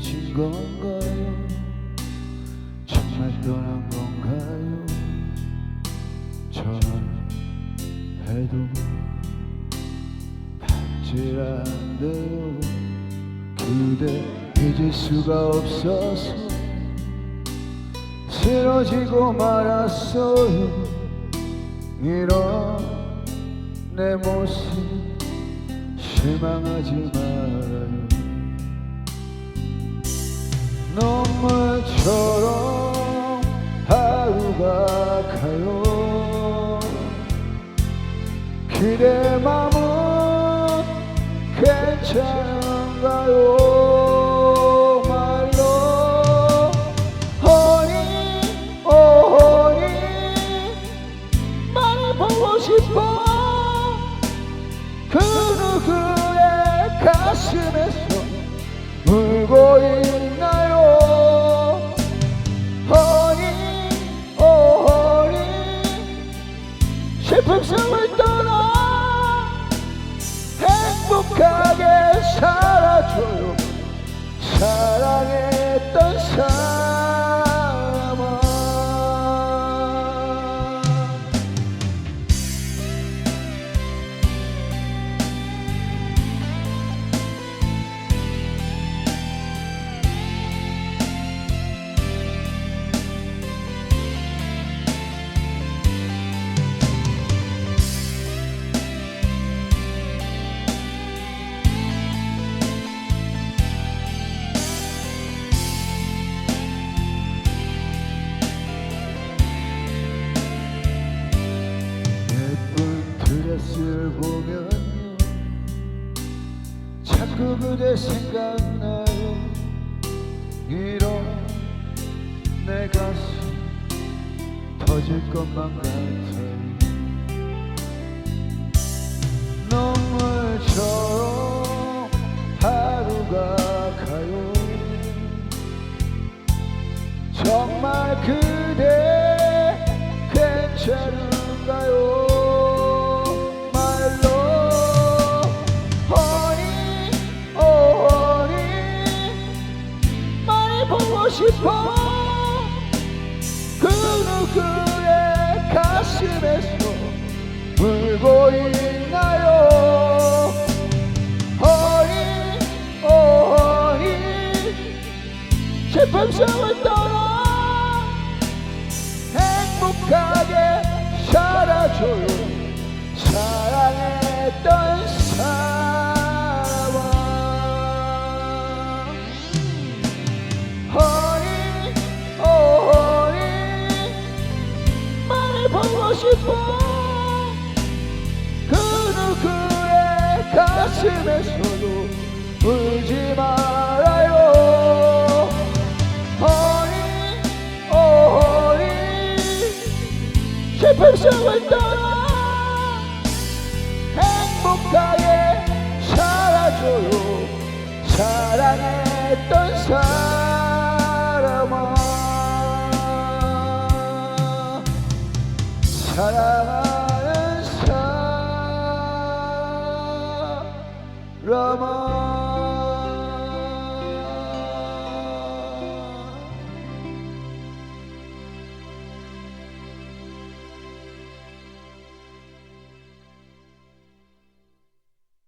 헤어진 건가요? 정말 떠난 건가요? 전화해도 받질 않대요. 그대 잊을 수가 없어서 쓰러지고 말았어요. 이런 내 모습 실망하지 말아요 그대 맘은 괜찮은가요. 말로 허니 오 허니 많이 보고 싶어. 그 누구의 가슴에서 울고 있 사랑했던 사람 자꾸 그대 생각나요. 이런 내 가슴 터질 것만 같아요 눈물처럼 하루가 가요. 정말 그대 괜찮은 싶어. 그 누구의 가슴에서 울고 있나요? 허니 오 허니 슬픔 속을 떠나 행복하게 살아줘요 그 누구의 가슴에서도 울지 말아요 오 허니 슬픔 속을 떠나 행복하게 살아줘요. 사랑했던 사람 Ramon.